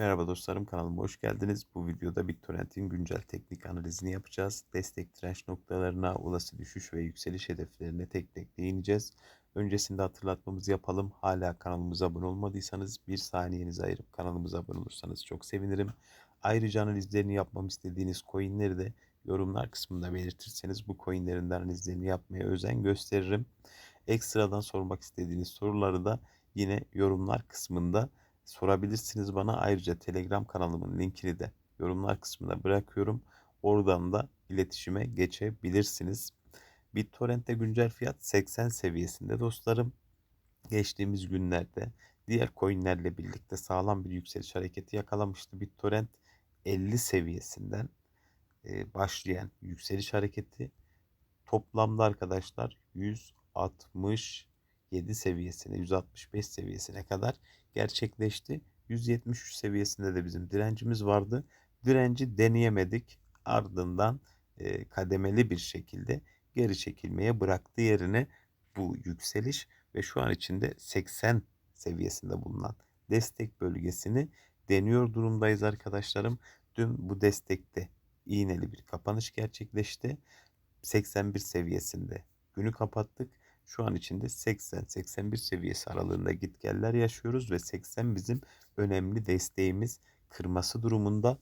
Merhaba dostlarım kanalıma hoş geldiniz. Bu videoda BitTorrent'in güncel teknik analizini yapacağız. Destek direnç noktalarına, olası düşüş ve yükseliş hedeflerine tek tek değineceğiz. Öncesinde hatırlatmamızı yapalım. Hala kanalımıza abone olmadıysanız bir saniyenizi ayırıp kanalımıza abone olursanız çok sevinirim. Ayrıca analizlerini yapmamı istediğiniz coinleri de yorumlar kısmında belirtirseniz bu coinlerin analizlerini yapmaya özen gösteririm. Ekstradan sormak istediğiniz soruları da yine yorumlar kısmında sorabilirsiniz bana. Ayrıca Telegram kanalımın linkini de yorumlar kısmına bırakıyorum. Oradan da iletişime geçebilirsiniz. BitTorrent'te güncel fiyat 80 seviyesinde dostlarım. Geçtiğimiz günlerde diğer coinlerle birlikte sağlam bir yükseliş hareketi yakalamıştı. BitTorrent 50 seviyesinden başlayan yükseliş hareketi toplamda arkadaşlar 167 seviyesine 165 seviyesine kadar gerçekleşti. 173 seviyesinde de bizim direncimiz vardı. Direnci deneyemedik. Ardından e, kademeli bir şekilde geri çekilmeye bıraktı yerine bu yükseliş ve şu an içinde 80 seviyesinde bulunan destek bölgesini deniyor durumdayız arkadaşlarım. Dün bu destekte iğneli bir kapanış gerçekleşti. 81 seviyesinde günü kapattık. Şu an içinde 80-81 seviyesi aralığında gitgeller yaşıyoruz ve 80 bizim önemli desteğimiz kırması durumunda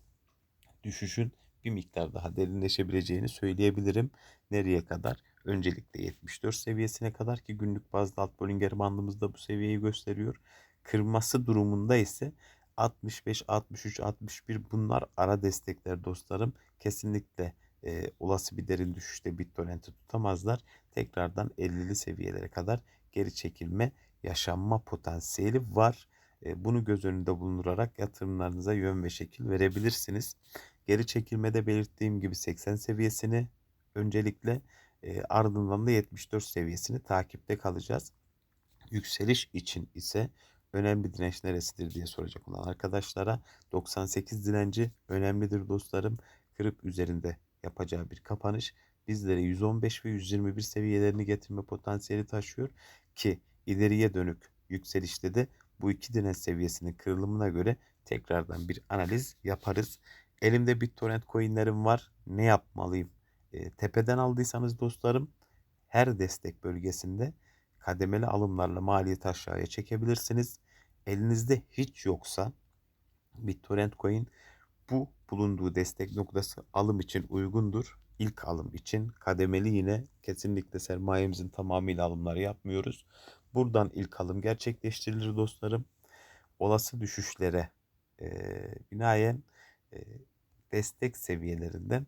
düşüşün bir miktar daha derinleşebileceğini söyleyebilirim. Nereye kadar? Öncelikle 74 seviyesine kadar ki günlük bazda alt Bollinger bandımızda bu seviyeyi gösteriyor. Kırması durumunda ise 65, 63, 61 bunlar ara destekler dostlarım. Kesinlikle e, olası bir derin düşüşte BitTorrent'i tutamazlar. Tekrardan 50'li seviyelere kadar geri çekilme yaşanma potansiyeli var. E, bunu göz önünde bulundurarak yatırımlarınıza yön ve şekil verebilirsiniz. Geri çekilmede belirttiğim gibi 80 seviyesini öncelikle e, ardından da 74 seviyesini takipte kalacağız. Yükseliş için ise önemli direnç neresidir diye soracak olan arkadaşlara 98 direnci önemlidir dostlarım. Kırıp üzerinde yapacağı bir kapanış bizlere 115 ve 121 seviyelerini getirme potansiyeli taşıyor ki ileriye dönük yükselişte de bu iki direnç seviyesinin kırılımına göre tekrardan bir analiz yaparız. Elimde BitTorrent coinlerim var. Ne yapmalıyım? E, tepeden aldıysanız dostlarım her destek bölgesinde kademeli alımlarla maliyeti aşağıya çekebilirsiniz. Elinizde hiç yoksa BitTorrent coin bu bulunduğu destek noktası alım için uygundur. İlk alım için kademeli yine kesinlikle sermayemizin tamamıyla alımları yapmıyoruz. Buradan ilk alım gerçekleştirilir dostlarım. Olası düşüşlere e, binaen e, destek seviyelerinden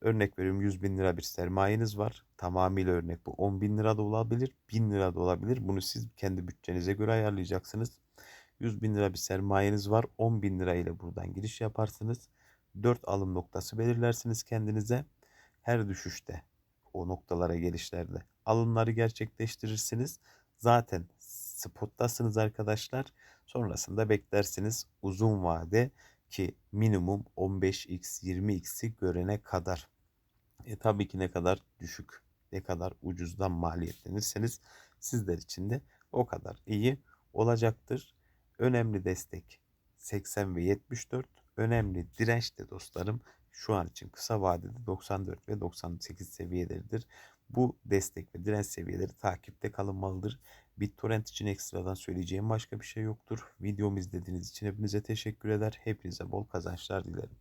örnek veriyorum 100 bin lira bir sermayeniz var. Tamamıyla örnek bu 10 bin lira da olabilir 1000 lira da olabilir. Bunu siz kendi bütçenize göre ayarlayacaksınız. 100 bin lira bir sermayeniz var. 10 bin lira ile buradan giriş yaparsınız. 4 alım noktası belirlersiniz kendinize. Her düşüşte o noktalara gelişlerde alımları gerçekleştirirsiniz. Zaten spottasınız arkadaşlar. Sonrasında beklersiniz uzun vade ki minimum 15x 20x'i görene kadar. E tabii ki ne kadar düşük ne kadar ucuzdan maliyetlenirseniz sizler için de o kadar iyi olacaktır. Önemli destek 80 ve 74. Önemli direnç de dostlarım şu an için kısa vadede 94 ve 98 seviyeleridir. Bu destek ve direnç seviyeleri takipte kalınmalıdır. BitTorrent için ekstradan söyleyeceğim başka bir şey yoktur. Videomu izlediğiniz için hepinize teşekkür eder. Hepinize bol kazançlar dilerim.